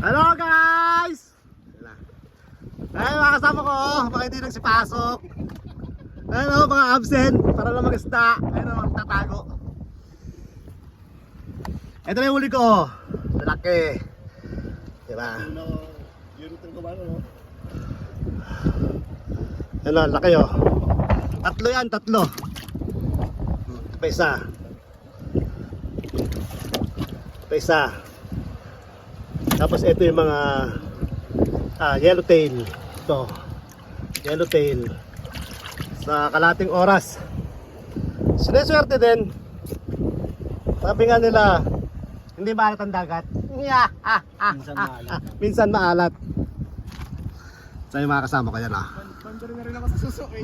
Hello guys! Ay, mga kasama ko, oh, mga hindi nagsipasok. Ayun oh, mga absent, para lang mag-isda. Ayun oh, tatago. Ito na yung huli ko. Lalaki. Diba? Yun itong kumano, no? Ano, laki oh. Tatlo yan, tatlo. Pa isa. Pa isa. Tapos ito yung mga ah, yellowtail. Ito. Yellowtail. Sa kalating oras. Sineswerte din. Sabi nga nila, hindi maalat ang dagat. Yeah, ah, ah, Minsan maalat. ah, minsan maalat. Sa yung mga kasama ko yan ah. Pandari na rin ako sa. Eh.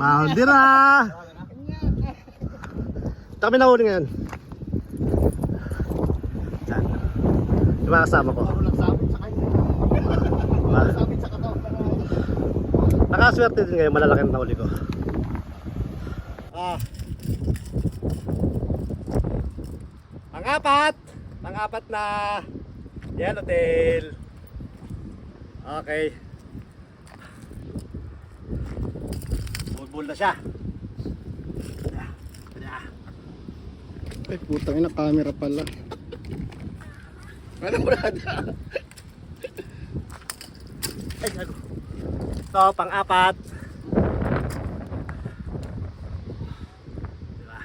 Kami nahuli ngayon. Yan. Yung mga kasama ko. Puro lang sa kanya. Katawan. Nakaswerte din ngayon, malalaki na nahuli ko. Ah. Pang-apat! Pang-apat na yellowtail. Okay. Bulbul na siya. Ay, putang ina, camera pala. Ano mo na Ay, gago. Ito, pang-apat. Diba?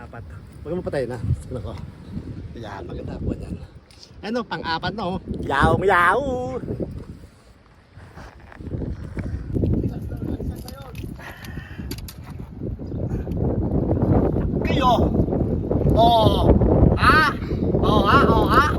Apat. Huwag mo patayin na. Ano ko? Yan, maganda po yan. Ano, pang-apat na oh. Yaw, yaw! Kayo! Oh! Ah! Oh, ah, oh, ah!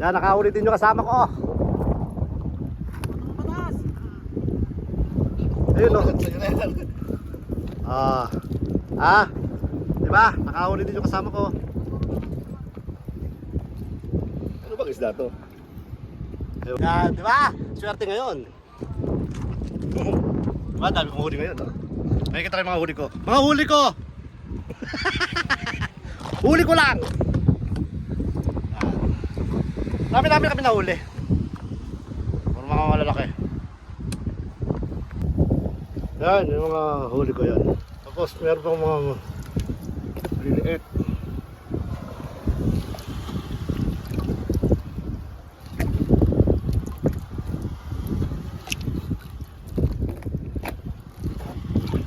Yan, nakahuli din yung kasama ko. Ayun o. Ah. Ah. Di ba? Nakahuli din yung kasama ko. Ano bang isda to? Yan, di ba? Swerte ngayon. Di ba? Dami kong huli ngayon. Oh. May kita kayo mga huli ko. Mga huli ko! huli ko lang! Dami-dami kami nahuli. Puro mga malalaki. Yan, yung mga huli ko yan. Tapos meron pang mga liliit.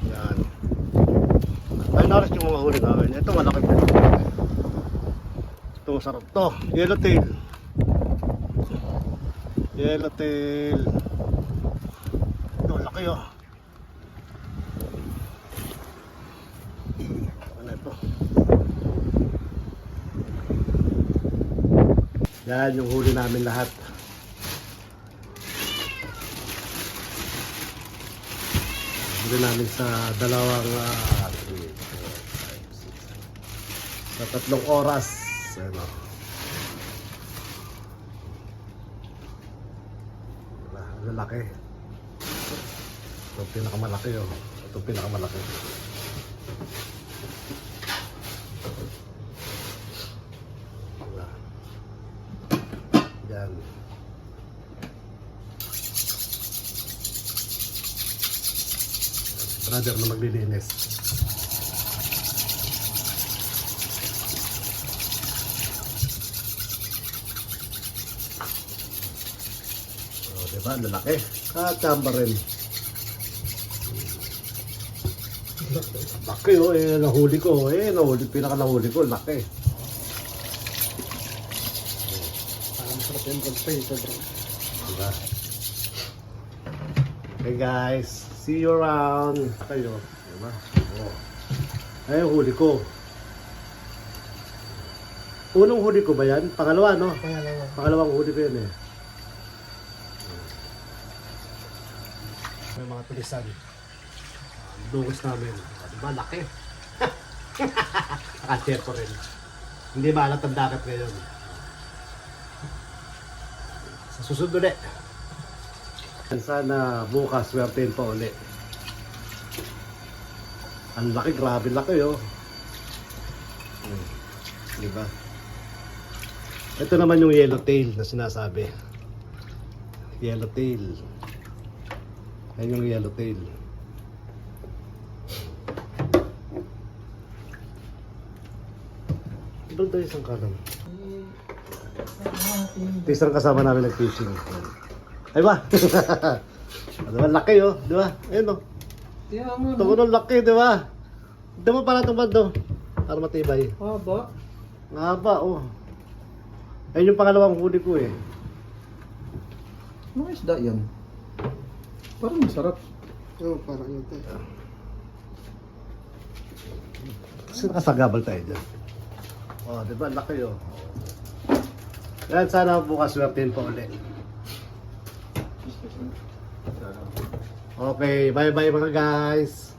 Yan. Ay, naras yung mga huli namin. Ito malaki. Ito masarap to. Yellowtail. Yellowtail. Ito, laki oh. Ano ito? Yan yung huli namin lahat. Huli namin sa dalawang seven. sa tatlong oras. Ano? Diba? Ang lalaki. Ito pinakamalaki oh. Ito pinakamalaki. Yan. Brother na maglilinis. Oh, diba? Ang Lalaki. Kakamba rin. Laki oh, eh, nahuli ko. Eh, nahuli, pinaka nahuli ko, laki. Parang masarap yung gold pa ito, bro. Diba? Okay guys, see you around. Kayo, diba? Oh. Ayun, huli ko. Unang huli ko ba yan? Pangalawa, no? Pangalawa. Pangalawang huli ko yun eh. May mga tulisan. Ang Dungos namin. Diba, laki. Nakacheto rin. Hindi maalat ang dagat ngayon. Sa susunod ulit. Sana bukas swertein pa ulit. Ang laki, grabe laki oh. Hmm. Diba? Ito naman yung yellowtail na sinasabi. Yellowtail. Yan yung yellowtail. Doon tayo isang kanan. Ito isang kasama namin nag-fishing. Ay ba? Ano ba? Laki oh. Di ba? Ayun oh. Mo, Ito ko nung laki, di ba? Ito mo para tumad do. Para matibay. haba. Haba, oh. Ayun yung pangalawang huli ko eh. Ano isda yan? Parang masarap. Oo, parang yun tayo. Kasi nakasagabal tayo dyan. Oh, di ba? Laki oh. Yan, sana bukas swertein pa ulit. Okay, bye-bye mga guys.